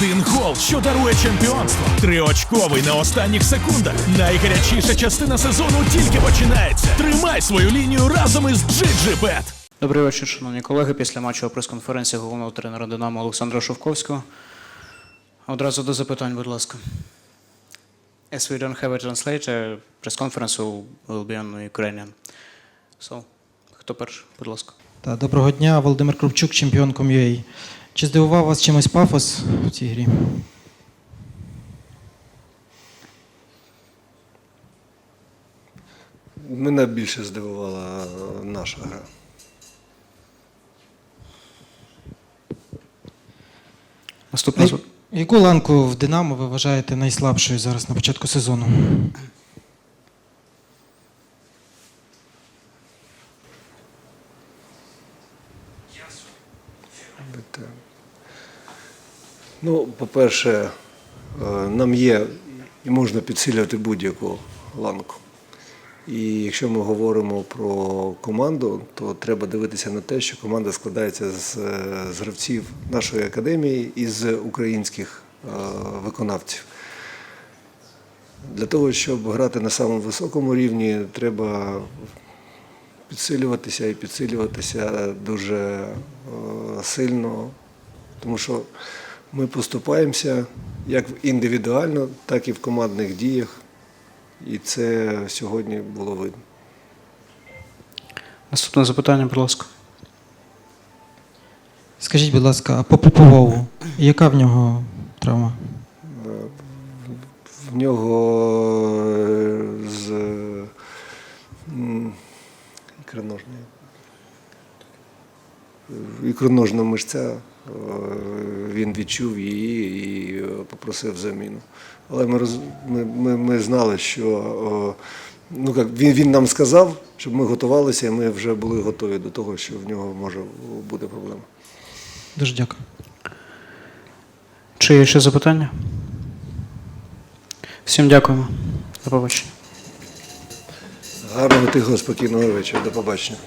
Один гол, що дарує чемпіонство. Триочковий на останніх секундах. Найгарячіша частина сезону тільки починається. Тримай свою лінію разом із GGBet. Добрий вечір, шановні колеги. Після матчу прес-конференції головного тренера Динамо Олександра Шовковського. Одразу до запитань, будь ласка. As we don't have a translator, press conference will, will be on Ukrainian. So, хто перший, будь ласка. Та, доброго дня, Володимир Крупчук, чемпіон Ком'юей. Чи здивував вас чимось пафос в цій грі? Мене більше здивувала наша гра. Наступне Ей, Яку ланку в Динамо ви вважаєте найслабшою зараз на початку сезону? Бите. Ну, по-перше, е, нам є і можна підсилювати будь-яку ланку. І якщо ми говоримо про команду, то треба дивитися на те, що команда складається з, е, з гравців нашої академії і з українських е, виконавців. Для того, щоб грати на самому високому рівні, треба підсилюватися і підсилюватися дуже е, сильно, тому що ми поступаємося як індивідуально, так і в командних діях. І це сьогодні було видно. Наступне запитання, будь ласка. Скажіть, будь ласка, а по Попову, яка в нього травма? В нього е, з ікроножної. Ікроножна мишця, е, він відчув її і е, попросив заміну. Але ми, роз, ми, ми, ми знали, що ну, як, він, він нам сказав, щоб ми готувалися, і ми вже були готові до того, що в нього може бути проблема. Дуже дякую. Чи є ще запитання? Всім дякуємо. До побачення. Гарного тихого, спокійного вечора. До побачення.